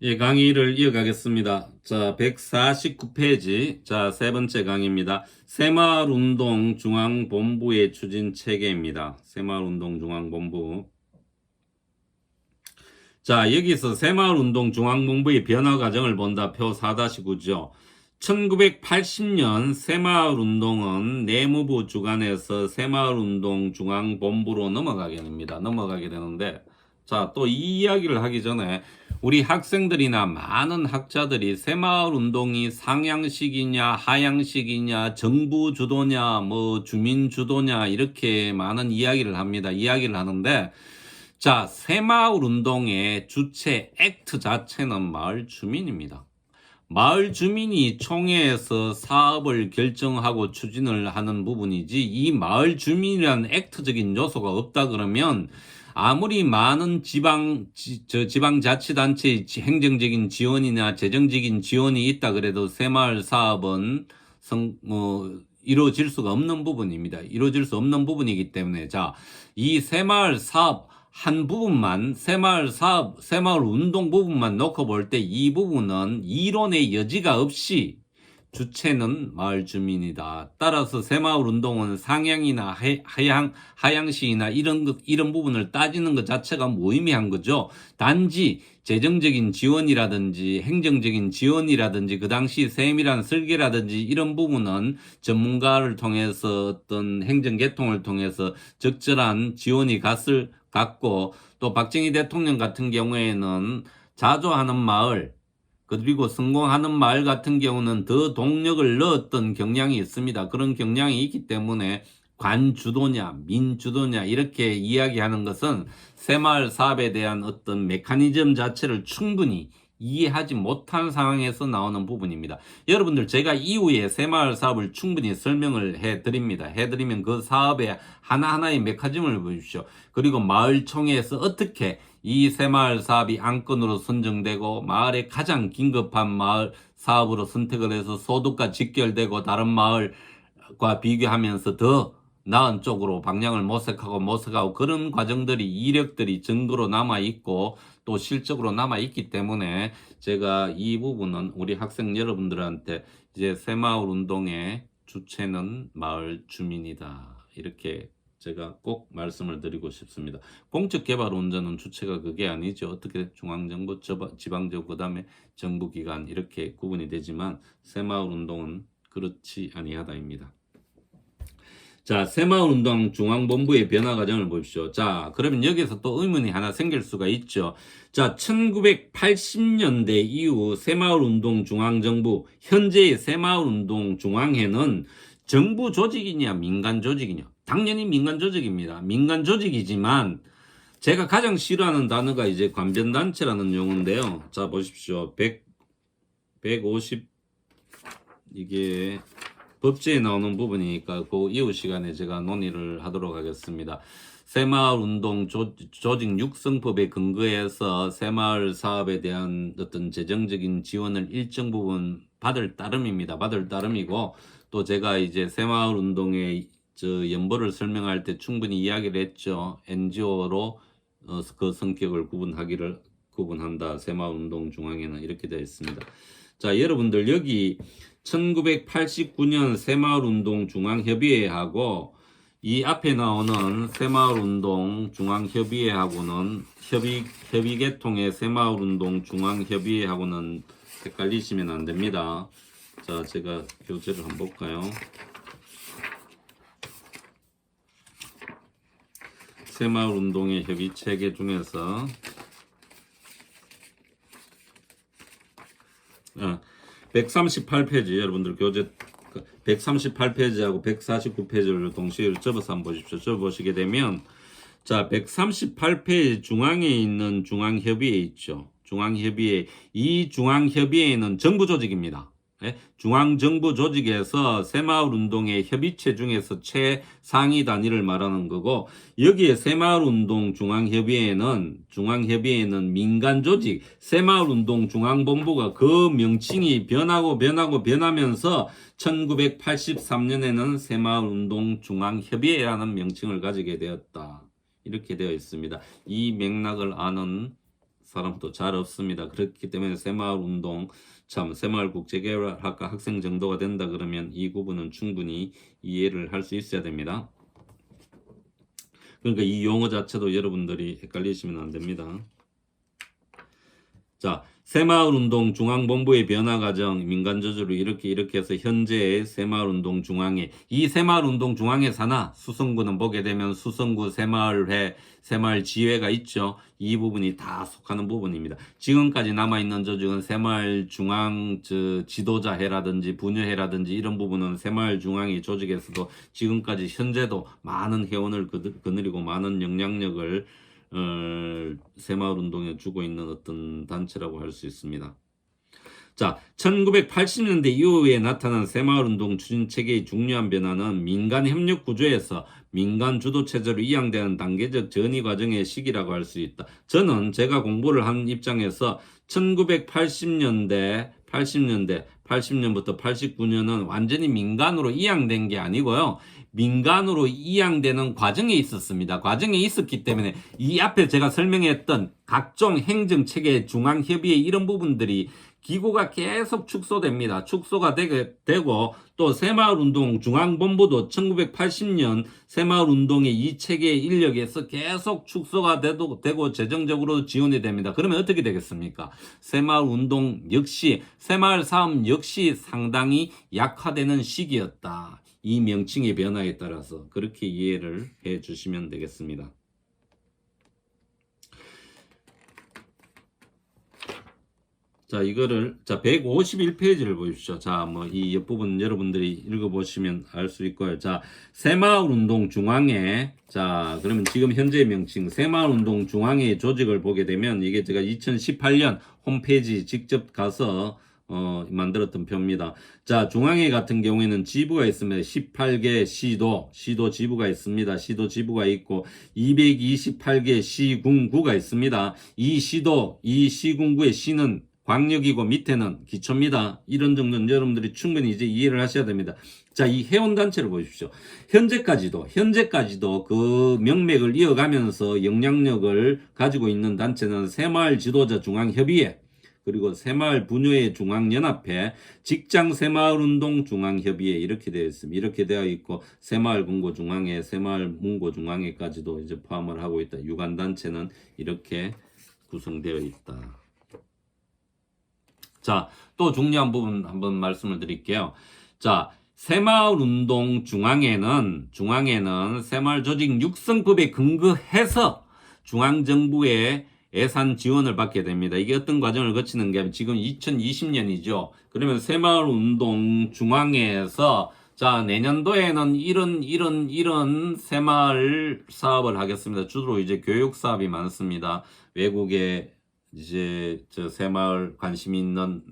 예, 강의를 이어가겠습니다. 자, 149페이지. 자, 세 번째 강의입니다. 새마을운동 중앙본부의 추진 체계입니다. 새마을운동 중앙본부. 자, 여기서 새마을운동 중앙본부의 변화 과정을 본다. 표 4-9죠. 1980년 새마을운동은 내무부 주관에서 새마을운동 중앙본부로 넘어가게 됩니다. 넘어가게 되는데, 자, 또 이 이야기를 하기 전에 우리 학생들이나 많은 학자들이 새마을 운동이 상향식이냐 하향식이냐 정부 주도냐 뭐 주민 주도냐 이렇게 많은 이야기를 합니다. 이야기를 하는데 자, 새마을 운동의 주체 액트 자체는 마을 주민입니다. 마을 주민이 총회에서 사업을 결정하고 추진을 하는 부분이지 이 마을 주민이라는 액트적인 요소가 없다 그러면 아무리 많은 지방 지, 저 지방 자치단체의 지- 행정적인 지원이나 재정적인 지원이 있다 그래도 새마을 사업은 성, 뭐, 이루어질 수가 없는 부분입니다. 이루어질 수 없는 부분이기 때문에 자, 이 새마을 사업 한 부분만 새마을 사업, 새마을 운동 부분만 놓고 볼 때 이 부분은 이론의 여지가 없이 주체는 마을 주민이다. 따라서 새마을 운동은 상향이나 하- 하향, 하향시이나 이런 것, 이런 부분을 따지는 것 자체가 무의미한 거죠. 단지 재정적인 지원이라든지 행정적인 지원이라든지 그 당시 세밀한 설계라든지 이런 부분은 전문가를 통해서 어떤 행정 개통을 통해서 적절한 지원이 갔을 갔고 또 박정희 대통령 같은 경우에는 자주 하는 마을 그리고 성공하는 마을 같은 경우는 더 동력을 넣었던 경향이 있습니다. 그런 경향이 있기 때문에 관주도냐, 민주도냐, 이렇게 이야기하는 것은 새마을 사업에 대한 어떤 메커니즘 자체를 충분히 이해하지 못한 상황에서 나오는 부분입니다. 여러분들 제가 이후에 새마을 사업을 충분히 설명을 해 드립니다. 해 드리면 그 사업의 하나하나의 메커니즘을 보십시오. 그리고 마을총회에서 어떻게 이 새마을 사업이 안건으로 선정되고 마을에 가장 긴급한 마을 사업으로 선택을 해서 소득과 직결되고 다른 마을과 비교하면서 더 나은 쪽으로 방향을 모색하고 모색하고 그런 과정들이 이력들이 증거로 남아 있고 또 실적으로 남아 있기 때문에 제가 이 부분은 우리 학생 여러분들한테 이제 새마을 운동의 주체는 마을 주민이다 이렇게 제가 꼭 말씀을 드리고 싶습니다. 공적 개발 운전은 주체가 그게 아니죠. 어떻게 중앙정부, 지방정부, 그 다음에 정부기관 이렇게 구분이 되지만 새마을 운동은 그렇지 아니하다입니다. 자, 새마을운동 중앙본부의 변화 과정을 보십시오. 자, 그러면 여기서 또 의문이 하나 생길 수가 있죠. 자, 1980년대 이후 새마을운동 중앙정부, 현재의 새마을운동 중앙회는 정부 조직이냐, 민간 조직이냐? 당연히 민간 조직입니다. 민간 조직이지만, 제가 가장 싫어하는 단어가 이제 관변단체라는 용어인데요. 자, 보십시오. 100, 150, 이게 법제에 나오는 부분이니까 그 이후 시간에 제가 논의를 하도록 하겠습니다. 새마을 운동 조, 조직 육성법에 근거해서 새마을 사업에 대한 어떤 재정적인 지원을 일정 부분 받을 따름입니다. 받을 따름이고 또 제가 이제 새마을 운동의 저 연보를 설명할 때 충분히 이야기를 했죠. NGO로 어, 그 성격을 구분하기를 구분한다. 새마을 운동 중앙에는 이렇게 되어 있습니다. 자, 여러분들 여기 1989년 새마을운동 중앙협의회하고 이 앞에 나오는 새마을운동 중앙협의회하고는 협의 협의계통의 새마을운동 중앙협의회하고는 헷갈리시면 안 됩니다. 자, 제가 교재를 한번 볼까요? 새마을운동의 협의 체계 중에서 아, 138페이지 여러분들 교재 138페이지하고 149페이지를 동시에 접어서 한번 보십시오. 접어 보시게 되면 자 138페이지 중앙에 있는 중앙협의회 있죠. 중앙협의회 이 중앙협의회는 정부 조직입니다. 예? 중앙정부 조직에서 새마을 운동의 협의체 중에서 최상위 단위를 말하는 거고 여기에 새마을 운동 중앙협의회는 중앙협의회는 민간 조직 새마을 운동 중앙본부가 그 명칭이 변하고 변하고 변하면서 1983년에는 새마을 운동 중앙협의회라는 명칭을 가지게 되었다. 이렇게 되어 있습니다. 이 맥락을 아는 사람도 잘 없습니다. 그렇기 때문에 새마을 운동 참 새마을 국제개발학과 학생 정도가 된다 그러면 이 부분은 충분히 이해를 할 수 있어야 됩니다. 그러니까 이 용어 자체도 여러분들이 헷갈리시면 안 됩니다. 자, 새마을운동 중앙본부의 변화 과정 민간 저주로 이렇게 이렇게 해서 현재 새마을운동 중앙회 이 새마을운동 중앙회 산하 수성구는 보게 되면 수성구 새마을회 새마을지회가 있죠. 이 부분이 다 속하는 부분입니다. 지금까지 남아 있는 조직은 새마을 중앙 저 지도자회라든지 분여회라든지 이런 부분은 새마을 중앙회 조직에서도 지금까지 현재도 많은 회원을 거느리고 많은 영향력을 어, 새마을 운동에 주고 있는 어떤 단체라고 할 수 있습니다. 자, 1980년대 이후에 나타난 새마을 운동 추진 체계의 중요한 변화는 민간 협력 구조에서 민간 주도 체제로 이양되는 단계적 전이 과정의 시기라고 할 수 있다. 저는 제가 공부를 한 입장에서 1980년대 80년대 80년부터 89년은 완전히 민간으로 이양된 게 아니고요. 민간으로 이양되는 과정에 있었습니다. 과정에 있었기 때문에 이 앞에 제가 설명했던 각종 행정 체계 중앙 협의회 이런 부분들이 기구가 계속 축소됩니다. 축소가 되게 되고 또 새마을운동 중앙본부도 1980년 새마을운동의 이 체계의 인력에서 계속 축소가 되도, 되고 재정적으로 지원이 됩니다. 그러면 어떻게 되겠습니까? 새마을운동 역시 새마을 사업 역시 상당히 약화되는 시기였다. 이 명칭의 변화에 따라서 그렇게 이해를 해 주시면 되겠습니다. 자, 이거를, 자, 151페이지를 보십시오. 자, 뭐, 이 옆부분 여러분들이 읽어 보시면 알 수 있고요. 자, 새마을 운동 중앙회. 자, 그러면 지금 현재 명칭, 새마을 운동 중앙회 조직을 보게 되면 이게 제가 2018년 홈페이지 직접 가서 어, 만들었던 표입니다. 자, 중앙회 같은 경우에는 지부가 있습니다. 18개 시도, 시도 지부가 있습니다. 시도 지부가 있고, 228개 시군구가 있습니다. 이 시도, 이 시군구의 시는 광역이고 밑에는 기초입니다. 이런 정도는 여러분들이 충분히 이제 이해를 하셔야 됩니다. 자, 이 회원단체를 보십시오. 현재까지도, 현재까지도 그 명맥을 이어가면서 영향력을 가지고 있는 단체는 새마을 지도자 중앙협의회, 그리고 새마을 분유회 중앙연합회, 직장 새마을 운동 중앙협의회 이렇게 되어 있습니다. 이렇게 되어 있고 새마을 군고 중앙회, 새마을 문고 중앙회까지도 이제 포함을 하고 있다. 유관 단체는 이렇게 구성되어 있다. 자, 또 중요한 부분 한번 말씀을 드릴게요. 자, 새마을 운동 중앙회는 중앙회는 새마을 조직 육성법에 근거해서 중앙 정부의 예산 지원을 받게 됩니다. 이게 어떤 과정을 거치는 게 지금 2020년이죠. 그러면 새마을 운동 중앙회에서 자 내년도에는 이런 이런 이런 새마을 사업을 하겠습니다. 주로 이제 교육 사업이 많습니다. 외국에 이제 저 새마을 관심 있는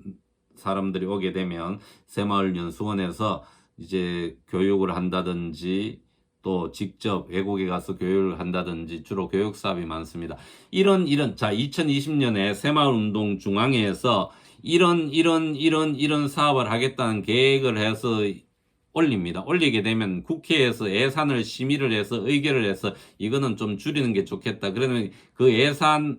사람들이 오게 되면 새마을 연수원에서 이제 교육을 한다든지 또 직접 외국에 가서 교육을 한다든지 주로 교육 사업이 많습니다. 이런 이런 자 2020년에 새마을 운동 중앙회에서 이런 이런 이런 이런 사업을 하겠다는 계획을 해서 올립니다. 올리게 되면 국회에서 예산을 심의를 해서 의결을 해서 이거는 좀 줄이는 게 좋겠다. 그러면 그 예산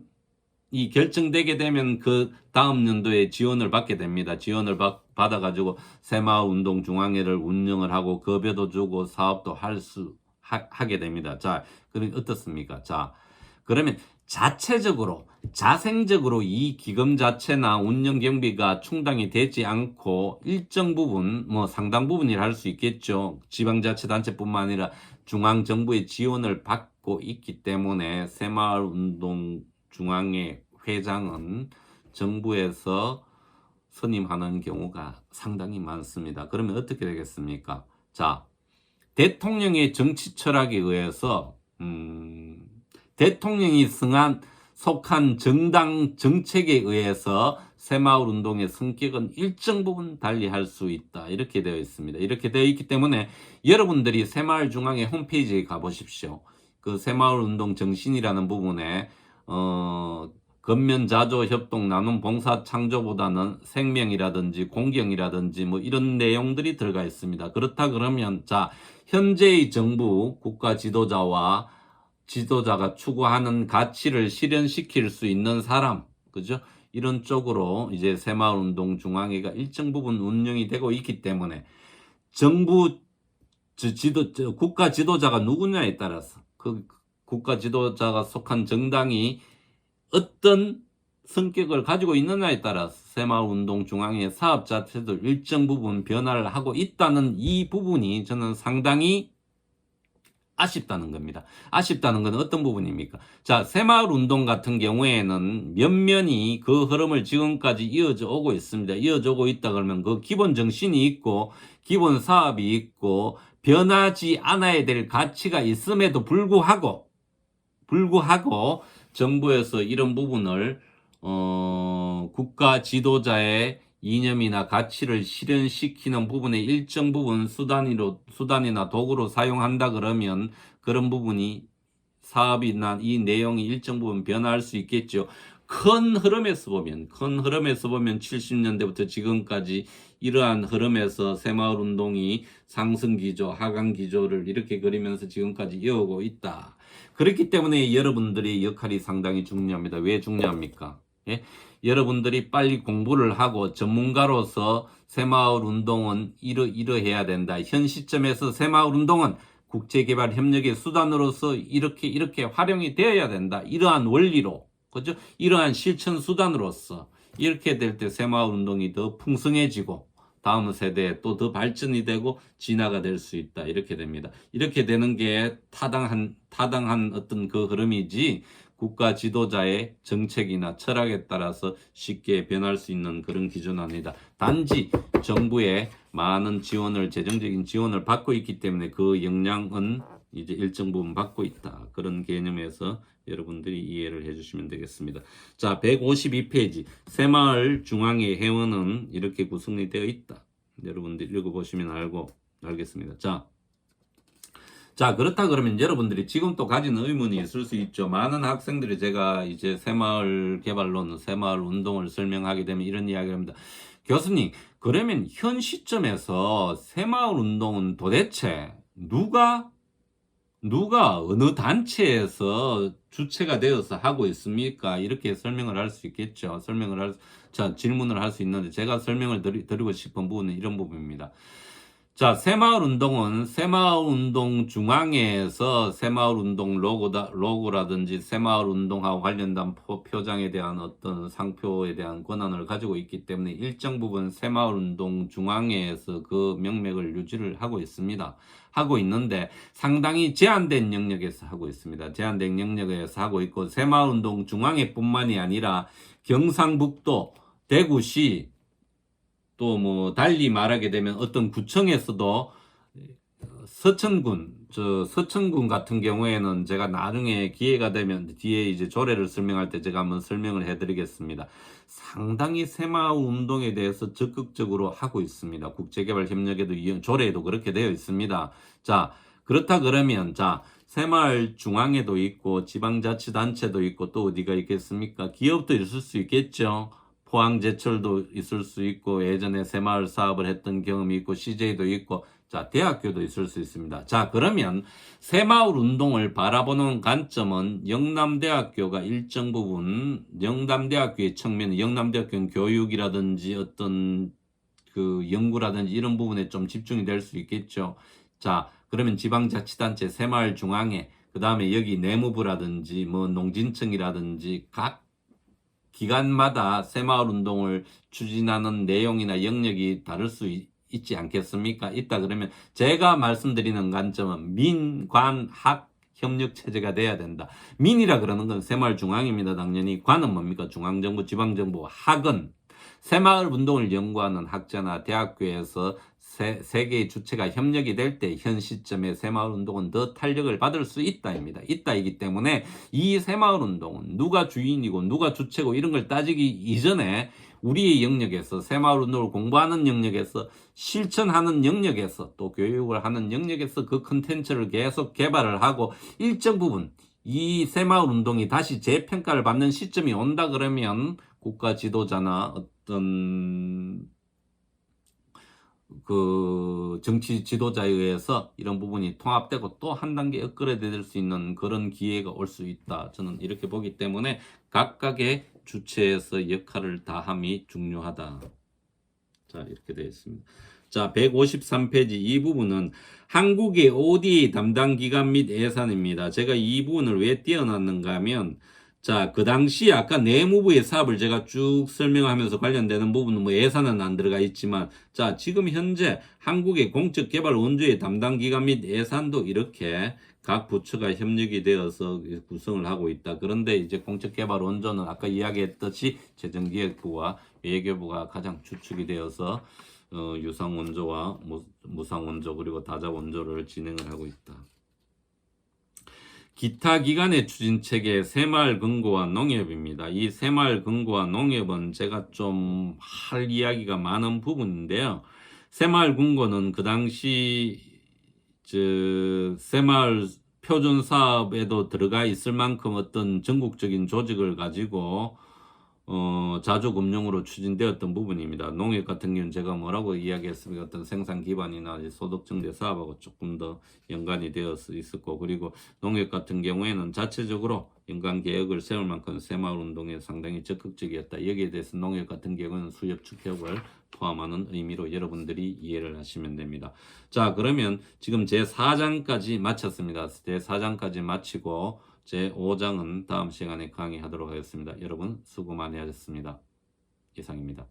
이 결정되게 되면 그 다음 연도에 지원을 받게 됩니다. 지원을 받, 받아가지고 새마을 운동 중앙회를 운영을 하고 급여도 주고 사업도 할 수 하게 됩니다. 자, 그럼 어떻습니까? 자, 그러면 자체적으로 자생적으로 이 기금 자체나 운영 경비가 충당이 되지 않고 일정 부분 뭐 상당 부분이라 할 수 있겠죠. 지방자치단체뿐만 아니라 중앙 정부의 지원을 받고 있기 때문에 새마을 운동 중앙회 회장은 정부에서 선임하는 경우가 상당히 많습니다. 그러면 어떻게 되겠습니까? 자, 대통령의 정치 철학에 의해서 음, 대통령이 승한 속한 정당 정책에 의해서 새마을 운동의 성격은 일정 부분 달리할 수 있다. 이렇게 되어 있습니다. 이렇게 되어 있기 때문에 여러분들이 새마을 중앙회 홈페이지에 가보십시오. 그 새마을 운동 정신이라는 부분에 어, 건면자조 협동 나눔 봉사 창조보다는 생명이라든지 공경이라든지 뭐 이런 내용들이 들어가 있습니다. 그렇다 그러면 자 현재의 정부 국가 지도자와 지도자가 추구하는 가치를 실현시킬 수 있는 사람 그죠? 이런 쪽으로 이제 새마을운동 중앙회가 일정 부분 운영이 되고 있기 때문에 정부 지- 지도 저 국가 지도자가 누구냐에 따라서 그 국가 지도자가 속한 정당이 어떤 성격을 가지고 있느냐에 따라서 새마을운동 중앙회 사업 자체도 일정 부분 변화를 하고 있다는 이 부분이 저는 상당히 아쉽다는 겁니다. 아쉽다는 건 어떤 부분입니까? 자, 새마을운동 같은 경우에는 면면이 그 흐름을 지금까지 이어져 오고 있습니다. 이어져 오고 있다 그러면 그 기본 정신이 있고 기본 사업이 있고 변하지 않아야 될 가치가 있음에도 불구하고 불구하고 정부에서 이런 부분을 어, 국가 지도자의 이념이나 가치를 실현시키는 부분에 일정 부분 수단으로 수단이나 도구로 사용한다 그러면 그런 부분이 사업이나 이 내용이 일정 부분 변화할 수 있겠죠. 큰 흐름에서 보면 큰 흐름에서 보면 70년대부터 지금까지 이러한 흐름에서 새마을 운동이 상승 기조, 하강 기조를 이렇게 그리면서 지금까지 이어오고 있다. 그렇기 때문에 여러분들의 역할이 상당히 중요합니다. 왜 중요합니까? 예? 여러분들이 빨리 공부를 하고 전문가로서 새마을 운동은 이러 이러해야 된다. 현 시점에서 새마을 운동은 국제개발 협력의 수단으로서 이렇게 이렇게 활용이 되어야 된다. 이러한 원리로 그죠? 이러한 실천 수단으로서 이렇게 될 때 새마을 운동이 더 풍성해지고 다음 세대에 또 더 발전이 되고 진화가 될 수 있다. 이렇게 됩니다. 이렇게 되는 게 타당한 타당한 어떤 그 흐름이지 국가 지도자의 정책이나 철학에 따라서 쉽게 변할 수 있는 그런 기준 아니다. 단지 정부의 많은 지원을 재정적인 지원을 받고 있기 때문에 그 영향은 이제 일정 부분 받고 있다. 그런 개념에서 여러분들이 이해를 해주시면 되겠습니다. 자, 152페이지 새마을 중앙의 회원은 이렇게 구성이 되어 있다. 여러분들 읽어보시면 알고 알겠습니다. 자, 자, 그렇다 그러면 여러분들이 지금 또 가진 의문이 있을 수 있죠. 많은 학생들이 제가 이제 새마을 개발론, 새마을 운동을 설명하게 되면 이런 이야기를 합니다. 교수님, 그러면 현 시점에서 새마을 운동은 도대체 누가, 누가 어느 단체에서 주체가 되어서 하고 있습니까? 이렇게 설명을 할 수 있겠죠. 설명을 할, 수- 자, 질문을 할 수 있는데 제가 설명을 드리, 드리고 싶은 부분은 이런 부분입니다. 자, 새마을 운동은 새마을 운동 중앙회에서 새마을 운동 로고다, 로고라든지 새마을 운동하고 관련된 포- 표장에 대한 어떤 상표에 대한 권한을 가지고 있기 때문에 일정 부분 새마을 운동 중앙회에서 그 명맥을 유지를 하고 있습니다. 하고 있는데 상당히 제한된 영역에서 하고 있습니다. 제한된 영역에서 하고 있고 새마을운동 중앙회뿐만이 아니라 경상북도, 대구시, 또 뭐 달리 말하게 되면 어떤 구청에서도 서천군 저 서천군 같은 경우에는 제가 나중에 기회가 되면 뒤에 이제 조례를 설명할 때 제가 한번 설명을 해드리겠습니다. 상당히 새마을 운동에 대해서 적극적으로 하고 있습니다. 국제개발 협력에도 이- 조례에도 그렇게 되어 있습니다. 자 그렇다 그러면 자 새마을 중앙에도 있고 지방자치단체도 있고 또 어디가 있겠습니까? 기업도 있을 수 있겠죠. 포항제철도 있을 수 있고 예전에 새마을 사업을 했던 경험이 있고 CJ도 있고 자 대학교도 있을 수 있습니다. 자 그러면 새마을 운동을 바라보는 관점은 영남대학교가 일정 부분 영남대학교의 측면 영남대학교는 교육이라든지 어떤 그 연구라든지 이런 부분에 좀 집중이 될 수 있겠죠. 자 그러면 지방자치단체 새마을 중앙회 그 다음에 여기 내무부라든지 뭐 농진청이라든지 각 기간마다 새마을 운동을 추진하는 내용이나 영역이 다를 수 있, 지 않겠습니까? 있다 그러면 제가 말씀드리는 관점은 민관학 협력 체제가 돼야 된다. 민이라 그러는 건 새마을 중앙입니다. 당연히 관은 뭡니까? 중앙정부, 지방정부, 학은 새마을 운동을 연구하는 학자나 대학교에서 세, 세계의 주체가 협력이 될 때 현 시점에 새마을 운동은 더 탄력을 받을 수 있다입니다. 있다이기 때문에 이 새마을 운동은 누가 주인이고 누가 주체고 이런 걸 따지기 이전에 우리의 영역에서 새마을 운동을 공부하는 영역에서 실천하는 영역에서 또 교육을 하는 영역에서 그 컨텐츠를 계속 개발을 하고 일정 부분 이 새마을 운동이 다시 재평가를 받는 시점이 온다 그러면 국가 지도자나 어떤 그 정치 지도자에 의해서 이런 부분이 통합되고 또 한 단계 업그레이드 될 수 있는 그런 기회가 올 수 있다. 저는 이렇게 보기 때문에 각각의 주체에서 역할을 다함이 중요하다. 자, 이렇게 되어 있습니다. 자, 153페이지 이 부분은 한국의 ODA 담당 기관 및 예산입니다. 제가 이 부분을 왜 띄어놨는가 하면 자, 그 당시 아까 내무부의 사업을 제가 쭉 설명하면서 관련되는 부분은 뭐 예산은 안 들어가 있지만 자, 지금 현재 한국의 공적 개발 원조의 담당 기관 및 예산도 이렇게 각 부처가 협력이 되어서 구성을 하고 있다. 그런데 이제 공적 개발 원조는 아까 이야기했듯이 재정기획부와 외교부가 가장 주축이 되어서 어, 유상 원조와 무, 무상 원조 그리고 다자 원조를 진행을 하고 있다. 기타 기관의 추진 체계 새마을 금고와 농협입니다. 이 새마을 금고와 농협은 제가 좀 할 이야기가 많은 부분인데요. 새마을 금고는 그 당시 저 새마을 표준 사업에도 들어가 있을 만큼 어떤 전국적인 조직을 가지고 어, 자주금융으로 추진되었던 부분입니다. 농협 같은 경우는 제가 뭐라고 이야기했습니까? 어떤 생산 기반이나 소득 증대 사업하고 조금 더 연관이 되어 있었고, 그리고 농협 같은 경우에는 자체적으로 연간 계획을 세울 만큼 새마을 운동에 상당히 적극적이었다. 여기에 대해서 농협 같은 경우는 수협 축협을 포함하는 의미로 여러분들이 이해를 하시면 됩니다. 자, 그러면 지금 제 4장까지 마쳤습니다. 제 4장까지 마치고 제 5장은 다음 시간에 강의하도록 하겠습니다. 여러분 수고 많이 하셨습니다. 이상입니다.